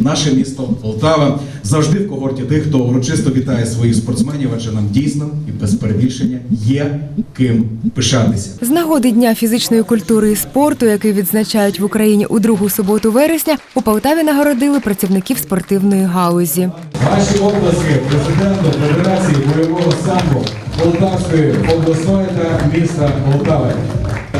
Наше місто Полтава завжди в когорті тих, хто урочисто вітає своїх спортсменів, адже нам дійсно і без перебільшення є ким пишатися. З нагоди Дня фізичної культури і спорту, який відзначають в Україні у другу суботу вересня, у Полтаві нагородили працівників спортивної галузі. Ваші обласки президенту Федерації бойового самбо Полтавської обласної та міста Полтави.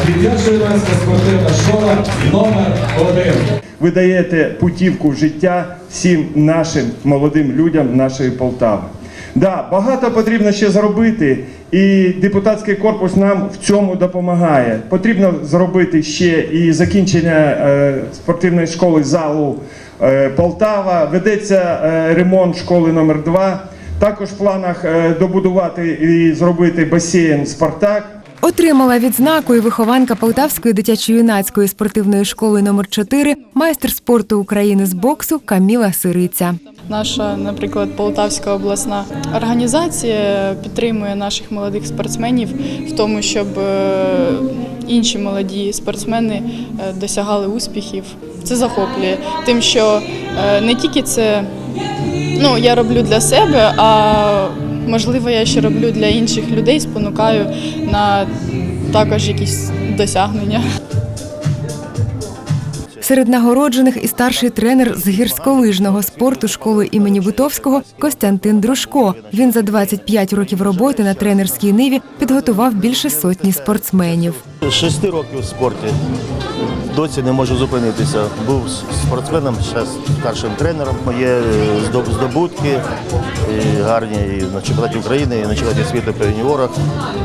Підтягується спортивна школа номер один. Ви даєте путівку в життя всім нашим молодим людям нашої Полтави. Да, багато потрібно ще зробити, і депутатський корпус нам в цьому допомагає. Потрібно зробити ще і закінчення е, спортивної школи залу е, Полтава. Ведеться е, ремонт школи номер 2 Також в планах е, добудувати і зробити басейн Спартак. Отримала відзнаку і вихованка Полтавської дитячо-юнацької спортивної школи номер 4 майстер спорту України з боксу Каміла Сириця. Наша, наприклад, Полтавська обласна організація підтримує наших молодих спортсменів в тому, щоб е, інші молоді спортсмени е, досягали успіхів. Це захоплює тим, що е, не тільки це ну, я роблю для себе, а можливо, я ще роблю для інших людей, спонукаю на також якісь досягнення. Серед нагороджених і старший тренер з гірськолижного спорту школи імені Бутовського Костянтин Дружко. Він за 25 років роботи на тренерській ниві підготував більше сотні спортсменів. Шести років в спорті. Досі не можу зупинитися. Був спортсменом, зараз старшим тренером. Є е, здоб- здобутки і гарні і на чемпіонаті України, і на чемпіонаті світу по юніорах.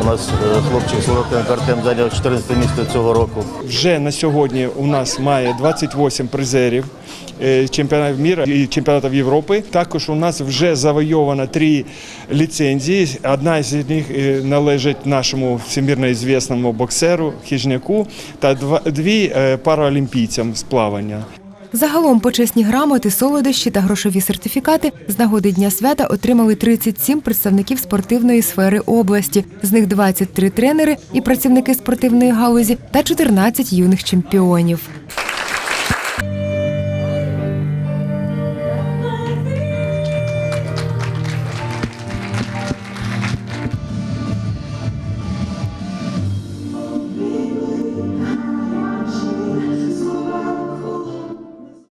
У нас е, хлопчик Сорокенко Артем зайняв 14 місце цього року. Вже на сьогодні у нас має 28 призерів е, чемпіонатів міра і чемпіонатів Європи. Також у нас вже завойовано три ліцензії. Одна з них е, належить нашому всемірно звісному боксеру Хижняку та дві параолімпійцям з плавання. Загалом почесні грамоти, солодощі та грошові сертифікати з нагоди Дня свята отримали 37 представників спортивної сфери області. З них 23 тренери і працівники спортивної галузі та 14 юних чемпіонів.